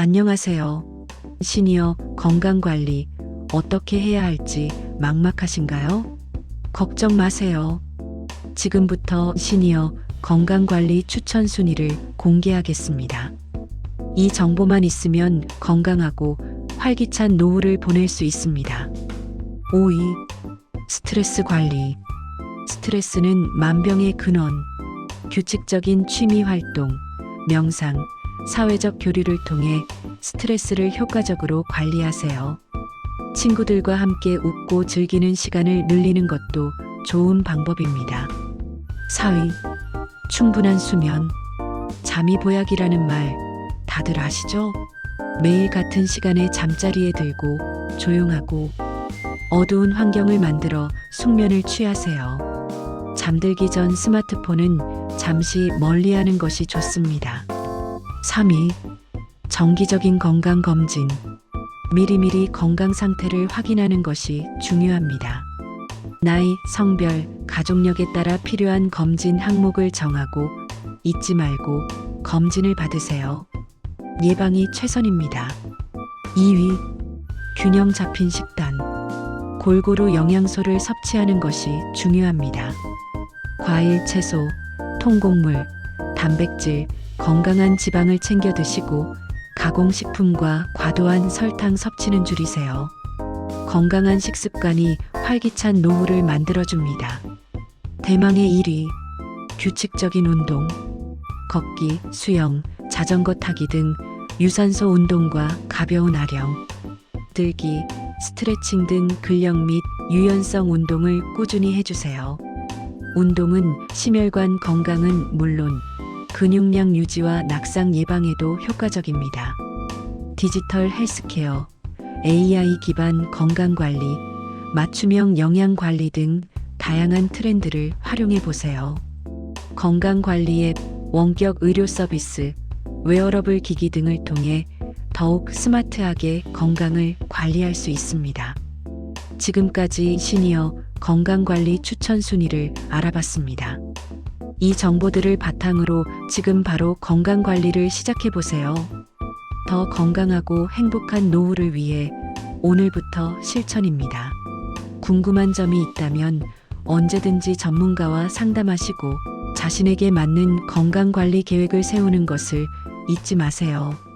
안녕하세요. 시니어 건강관리 어떻게 해야 할지 막막하신가요? 걱정 마세요. 지금부터 시니어 건강관리 추천 순위를 공개하겠습니다. 이 정보만 있으면 건강하고 활기찬 노후를 보낼 수 있습니다. 5위. 스트레스 관리. 스트레스는 만병의 근원. 규칙적인 취미 활동, 명상, 사회적 교류를 통해 스트레스를 효과적으로 관리하세요. 친구들과 함께 웃고 즐기는 시간을 늘리는 것도 좋은 방법입니다. 4위. 충분한 수면. 잠이 보약이라는 말 다들 아시죠? 매일 같은 시간에 잠자리에 들고 조용하고 어두운 환경을 만들어 숙면을 취하세요. 잠들기 전 스마트폰은 잠시 멀리 하는 것이 좋습니다. 3위. 정기적인 건강 검진. 미리미리 건강 상태를 확인하는 것이 중요합니다. 나이, 성별, 가족력에 따라 필요한 검진 항목을 정하고 잊지 말고 검진을 받으세요. 예방이 최선입니다. 2위. 균형 잡힌 식단. 골고루 영양소를 섭취하는 것이 중요합니다. 과일, 채소, 통곡물, 단백질, 건강한 지방을 챙겨 드시고 가공식품과 과도한 설탕 섭취는 줄이세요. 건강한 식습관이 활기찬 노후를 만들어줍니다. 대망의 1위. 규칙적인 운동. 걷기, 수영, 자전거 타기 등 유산소 운동과 가벼운 아령, 들기, 스트레칭 등 근력 및 유연성 운동을 꾸준히 해주세요. 운동은 심혈관 건강은 물론 근육량 유지와 낙상 예방에도 효과적입니다. 디지털 헬스케어, AI 기반 건강 관리, 맞춤형 영양 관리 등 다양한 트렌드를 활용해 보세요. 건강 관리 앱, 원격 의료 서비스, 웨어러블 기기 등을 통해 더욱 스마트하게 건강을 관리할 수 있습니다. 지금까지 시니어 건강관리 추천 순위를 알아봤습니다. 이 정보들을 바탕으로 지금 바로 건강관리를 시작해 보세요. 더 건강하고 행복한 노후를 위해 오늘부터 실천입니다. 궁금한 점이 있다면 언제든지 전문가와 상담하시고 자신에게 맞는 건강관리 계획을 세우는 것을 잊지 마세요.